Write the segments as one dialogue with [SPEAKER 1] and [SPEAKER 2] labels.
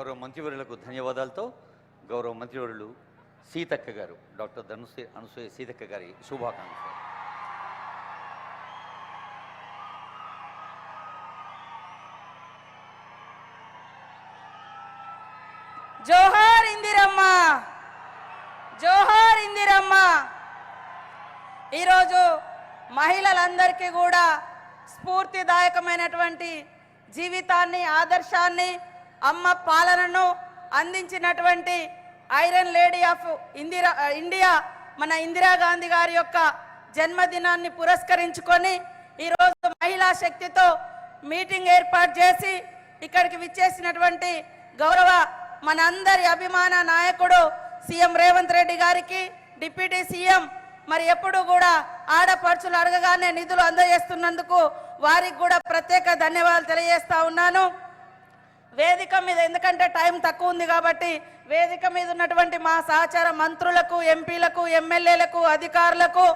[SPEAKER 1] గౌరవ మంత్రివర్యులకు ధన్యవాదాలతో గౌరవ మంత్రివర్యులు సీతక్క గారు డాక్టర్ ధనుసే అనసూయ సీతక్క గారి శుభాకాంక్షలు.
[SPEAKER 2] జోహార్ ఇందిరమ్మ! జోహార్ ఇందిరమ్మ! ఈరోజు మహిళలందరికీ కూడా స్ఫూర్తిదాయకమైనటువంటి జీవితాన్ని ఆదర్శాన్ని అమ్మ పాలనను అందించినటువంటి iron lady of Indira India మన ఇందిరాగాంధీ గారి యొక్క జన్మదినాన్ని పురస్కరించుకొని ఈరోజు మహిళా శక్తితో మీటింగ్ ఏర్పాటు చేసి ఇక్కడికి విచ్చేసినటువంటి గౌరవ మనందరి అభిమాన నాయకుడు సీఎం రేవంత్ రెడ్డి గారికి డిప్యూటీ సీఎం మరి ఎప్పుడు కూడా ఆడపడుచులు అడగగానే నిధులు అందజేస్తున్నందుకు వారికి కూడా ప్రత్యేక ధన్యవాదాలు తెలియజేస్తా ఉన్నాను. వేదిక మీద ఎందుకంటే టైం తక్కువ ఉంది కాబట్టి వేదిక మీద ఉన్నటువంటి మా సహచార మంత్రులకు ఎంపీలకు ఎమ్మెల్యేలకు అధికారులకు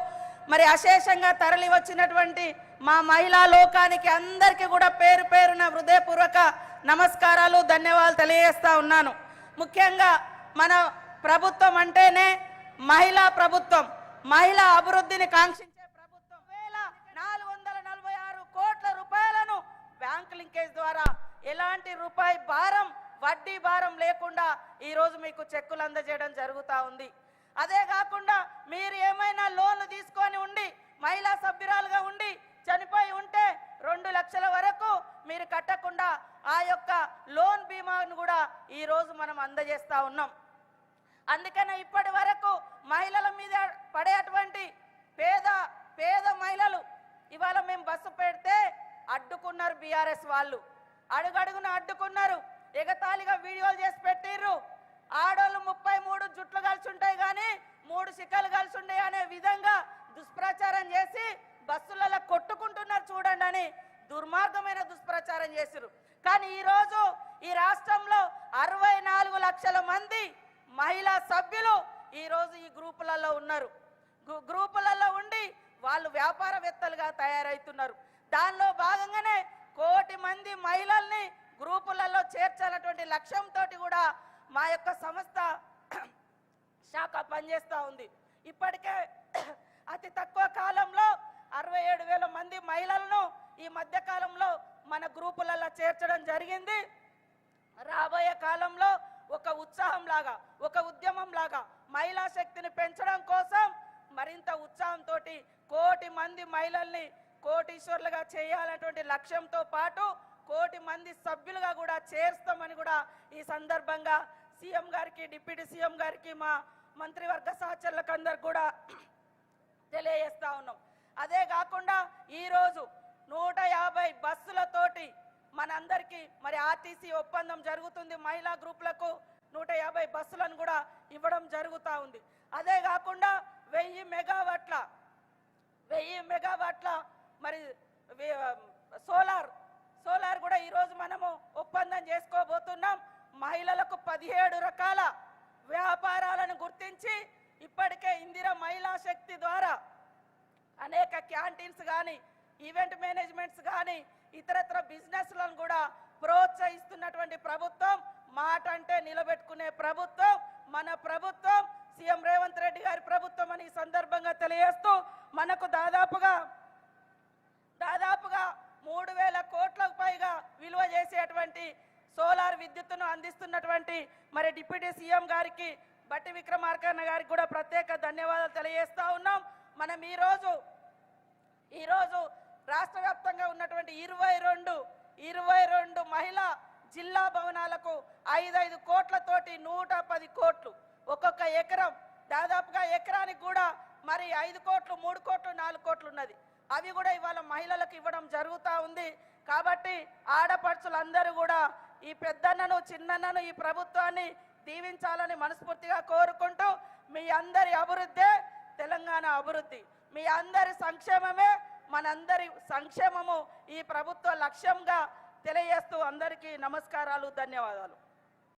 [SPEAKER 2] మరి అశేషంగా తరలి వచ్చినటువంటి మా మహిళా లోకానికి అందరికీ కూడా పేరు పేరున హృదయపూర్వక నమస్కారాలు ధన్యవాదాలు తెలియజేస్తా ఉన్నాను. ముఖ్యంగా మన ప్రభుత్వం అంటేనే మహిళా ప్రభుత్వం మహిళా అభివృద్ధిని కాంక్షించే ప్రభుత్వం. వేల నాలుగు వందల నలభై ఆరు కోట్ల రూపాయలను బ్యాంక్ లింకేజ్ ద్వారా ఎలాంటి రూపాయి భారం వడ్డీ భారం లేకుండా ఈరోజు మీకు చెక్కులు అందజేయడం జరుగుతూ ఉంది. అదే కాకుండా మీరు ఏమైనా లోన్లు తీసుకొని ఉండి మహిళా సభ్యురాలుగా ఉండి చనిపోయి ఉంటే రెండు లక్షల వరకు మీరు కట్టకుండా ఆ యొక్క లోన్ బీమాను కూడా ఈ రోజు మనం అందజేస్తూ ఉన్నాం. అందుకనే ఇప్పటి వరకు మహిళల మీద పడేటువంటి పేద పేద మహిళలు ఇవాళ మేము బస్సు పెడితే అడ్డుకున్నారు బీఆర్ఎస్ వాళ్ళు. అడుగడుగున అడ్డుకున్నారు. ఎగతాళిగా వీడియోలు చేసి పెట్టిర్రు. ఆడోళ్ళు ముప్పై మూడు జుట్లు కలిసి ఉంటాయి కానీ మూడు సిక్కలు కలిసి ఉండే అనే విధంగా దుష్ప్రచారం చేసి బస్సులలో కొట్టుకుంటున్నారు చూడండి అని దుర్మార్గమైన దుష్ప్రచారం చేసిరు కానీ ఈరోజు ఈ రాష్ట్రంలో అరవై నాలుగు లక్షల మంది మహిళా సభ్యులు ఈరోజు ఈ గ్రూపులలో ఉన్నారు. గ్రూపులలో ఉండి వాళ్ళు వ్యాపారవేత్తలుగా తయారవుతున్నారు దానిలో భాగంగానే కోటి మంది మహిళల్ని గ్రూపులలో చేర్చాలన్నటువంటి లక్ష్యంతో కూడా మా యొక్క సంస్థ శాఖ పనిచేస్తూ ఉంది. ఇప్పటికే అతి తక్కువ కాలంలో అరవై ఏడు వేల మంది మహిళలను ఈ మధ్య కాలంలో మన గ్రూపులలో చేర్చడం జరిగింది. రాబోయే కాలంలో ఒక ఉత్సాహం లాగా ఒక ఉద్యమం లాగా మహిళా శక్తిని పెంచడం కోసం మరింత ఉత్సాహంతో కోటి మంది మహిళల్ని కోటీశ్వర్లుగా చేయాలనేటువంటి లక్ష్యంతో పాటు కోటి మంది సభ్యులుగా కూడా చేర్స్తామని కూడా ఈ సందర్భంగా సీఎం గారికి డిప్యూటీ సీఎం గారికి మా మంత్రివర్గ సహచరులకు అందరికి కూడా తెలియజేస్తా ఉన్నాం. అదే కాకుండా ఈరోజు నూట యాభై బస్సులతోటి మనందరికీ మరి ఆర్టీసీ ఒప్పందం జరుగుతుంది. మహిళా గ్రూపులకు నూట యాభై బస్సులను కూడా ఇవ్వడం జరుగుతూ ఉంది. అదే కాకుండా వెయ్యి మెగావాట్ల వెయ్యి మెగావాట్ల మరి సోలార్ సోలార్ కూడా ఈరోజు మనము ఒప్పందం చేసుకోబోతున్నాం. మహిళలకు పదిహేడు రకాల వ్యాపారాలను గుర్తించి ఇప్పటికే ఇందిరా మహిళా శక్తి ద్వారా అనేక క్యాంటీన్స్ కానీ ఈవెంట్ మేనేజ్మెంట్స్ కానీ ఇతరత్ర బిజినెస్లను కూడా ప్రోత్సహిస్తున్నటువంటి ప్రభుత్వం మాట అంటే నిలబెట్టుకునే ప్రభుత్వం మన ప్రభుత్వం సీఎం రేవంత్ రెడ్డి గారి ప్రభుత్వం అని సందర్భంగా తెలియజేస్తూ మనకు దాదాపుగా దాదాపుగా మూడు వేల కోట్లకు పైగా విలువ చేసేటువంటి సోలార్ విద్యుత్తును అందిస్తున్నటువంటి మరి డిప్యూటీ సీఎం గారికి బట్టి విక్రమార్కన్న గారికి కూడా ప్రత్యేక ధన్యవాదాలు తెలియజేస్తూ ఉన్నాం. మనం ఈరోజు ఈరోజు రాష్ట్ర వ్యాప్తంగా ఉన్నటువంటి ఇరవై రెండు ఇరవై రెండు మహిళా జిల్లా భవనాలకు ఐదైదు కోట్లతోటి నూట పది కోట్లు ఒక్కొక్క ఎకరం దాదాపుగా ఎకరానికి కూడా మరి ఐదు కోట్లు మూడు కోట్లు నాలుగు కోట్లు ఉన్నది. అవి కూడా ఇవాళ మహిళలకు ఇవ్వడం జరుగుతూ ఉంది. కాబట్టి ఆడపడుచులందరూ కూడా ఈ పెద్దన్నను చిన్నన్నను ఈ ప్రభుత్వాన్ని దీవించాలని మనస్ఫూర్తిగా కోరుకుంటూ మీ అందరి అభివృద్ధే తెలంగాణ అభివృద్ధి. మీ అందరి సంక్షేమమే మనందరి సంక్షేమము. ఈ ప్రభుత్వ లక్ష్యంగా తెలియజేస్తూ అందరికీ నమస్కారాలు ధన్యవాదాలు.